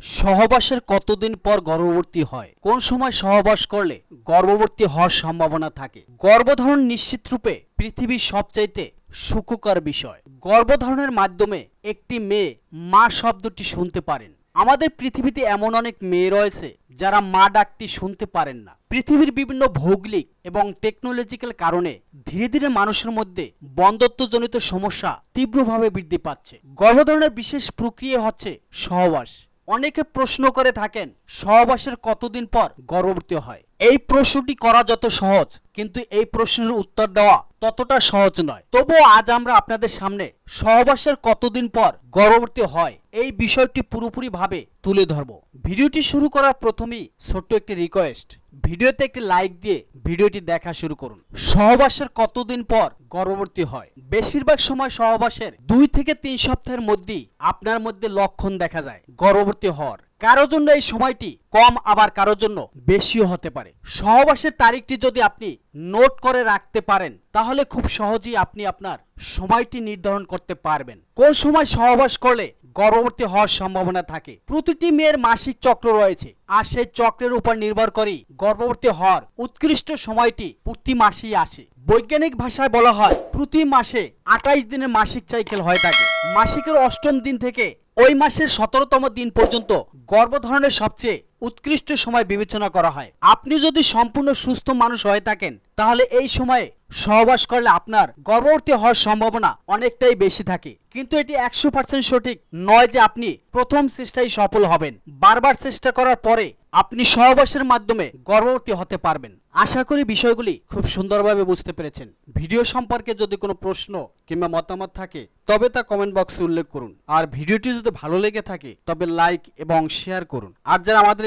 সহবাসের কতদিন পর গর্ভবতী হয়? কোন সময় সহবাস করলে গর্ভবতী হওয়ার সম্ভাবনা থাকে? গর্ভধারণ নিশ্চিত রূপে পৃথিবীর সবচাইতে সুখকর বিষয়। গর্ভধারণের মাধ্যমে একটি মেয়ে মা শব্দটি শুনতে পারেন। আমাদের পৃথিবীতে এমন অনেক মেয়ে রয়েছে যারা মা ডাকটি শুনতে পারেন না। পৃথিবীর বিভিন্ন ভৌগোলিক এবং টেকনোলজিক্যাল কারণে ধীরে ধীরে মানুষের মধ্যে বন্ধত্বজনিত সমস্যা তীব্রভাবে বৃদ্ধি পাচ্ছে। গর্ভধারণের বিশেষ প্রক্রিয়া হচ্ছে সহবাস। অনেকে প্রশ্ন করে থাকেন সহবাসের কতদিন পর গর্ভবতী হয়। এই প্রশ্নটি করা যত সহজ, কিন্তু এই প্রশ্নের উত্তর দেওয়া ততটা সহজ নয়। তবুও আজ আমরা আপনাদের সামনে সহবাসের কতদিন পর গর্ভবতী হয় এই বিষয়টি পুরোপুরি ভাবে তুলে ধরব। ভিডিওটি শুরু করার প্রথমেই ছোট্ট একটি রিকোয়েস্ট ভিডিওতে একটি লাইক দিয়ে ভিডিওটি দেখা শুরু করুন। সহবাসের কতদিন পর গর্ভবতী হয়? বেশিরভাগ সময় সহবাসের দুই থেকে তিন সপ্তাহের মধ্যেই আপনার মধ্যে লক্ষণ দেখা যায়, গর্ভবতী হওয়ার। কারোর জন্য এই সময়টি কম, আবার কারোর জন্য বেশিও হতে পারে। সহবাসের তারিখটি যদি আপনি নোট করে রাখতে পারেন, তাহলে খুব সহজেই আপনি আপনার সময়টি নির্ধারণ করতে পারবেন। কোন সময় সহবাস করলে গর্ভবতী হওয়ার সম্ভাবনা থাকে? প্রতিটি মেয়ের মাসিক চক্র রয়েছে, আর সেই চক্রের উপর নির্ভর করেই গর্ভবতী হওয়ার উৎকৃষ্ট সময়টি প্রতি মাসেই আসে। বৈজ্ঞানিক ভাষায় বলা হয়, প্রতি মাসে আঠাইশ দিনের মাসিক সাইকেল হয়ে থাকে। মাসিকের অষ্টম দিন থেকে ওই মাসের সতেরোতম দিন পর্যন্ত গর্ভধারণের সবচেয়ে উৎকৃষ্ট সময় বিবেচনা করা হয়। আপনি যদি সম্পূর্ণ সুস্থ মানুষ হয়ে থাকেন, তাহলে এই সময়ে সহবাস করলে আপনার গর্ভবতী হওয়ার সম্ভাবনা অনেকটাই বেশি থাকে। কিন্তু এটি একশো পার্সেন্ট সঠিক নয় যে আপনি প্রথম চেষ্টায় সফল হবেন। বারবার চেষ্টা করার পরে আপনি সহবাসের মাধ্যমে গর্ভবতী হতে পারবেন। আশা করি বিষয়গুলি খুব সুন্দরভাবে বুঝতে পেরেছেন। ভিডিও সম্পর্কে যদি কোনো প্রশ্ন কিংবা মতামত থাকে, তবে তা কমেন্ট বক্সে উল্লেখ করুন। আর ভিডিওটি যদি ভালো লেগে থাকে, তবে লাইক এবং শেয়ার করুন। আর যারা আমাদের